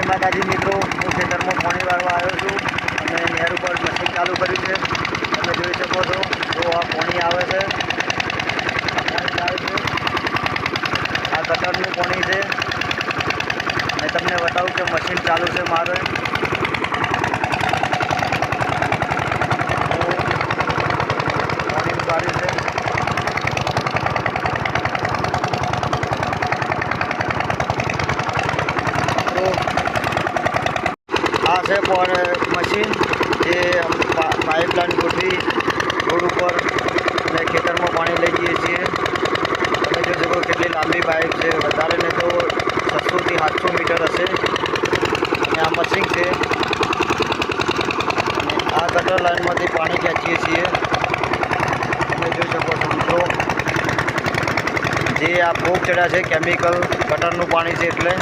જય માતાજી મિત્રો હું ખેતરમાં પાણી વાળવા આવ્યો છું અને નહેર ઉપર મશીન ચાલુ કર્યું છે તમે જોઈ શકો છો તો આ પાણી આવે છે આ ગટરનું પાણી છે મેં તમને બતાવું કે મશીન ચાલુ છે મારે બે પોર મશીન જે આપ પાઇપ લાઈન ખોલી જોડો પર ખેતરમાં પાણી લઈ જઈએ છીએ એટલે જો કેટલી લાંબી પાઇપ છે વધારેને તો સફૂર્તિ 80 મીટર છે અને આ મશીન થી આ કટર લાઈનમાંથી પાણી જે છે જે આપ જોજો જે આ કોક ચડ્યા છે કેમિકલ કટર નું પાણી જે એટલે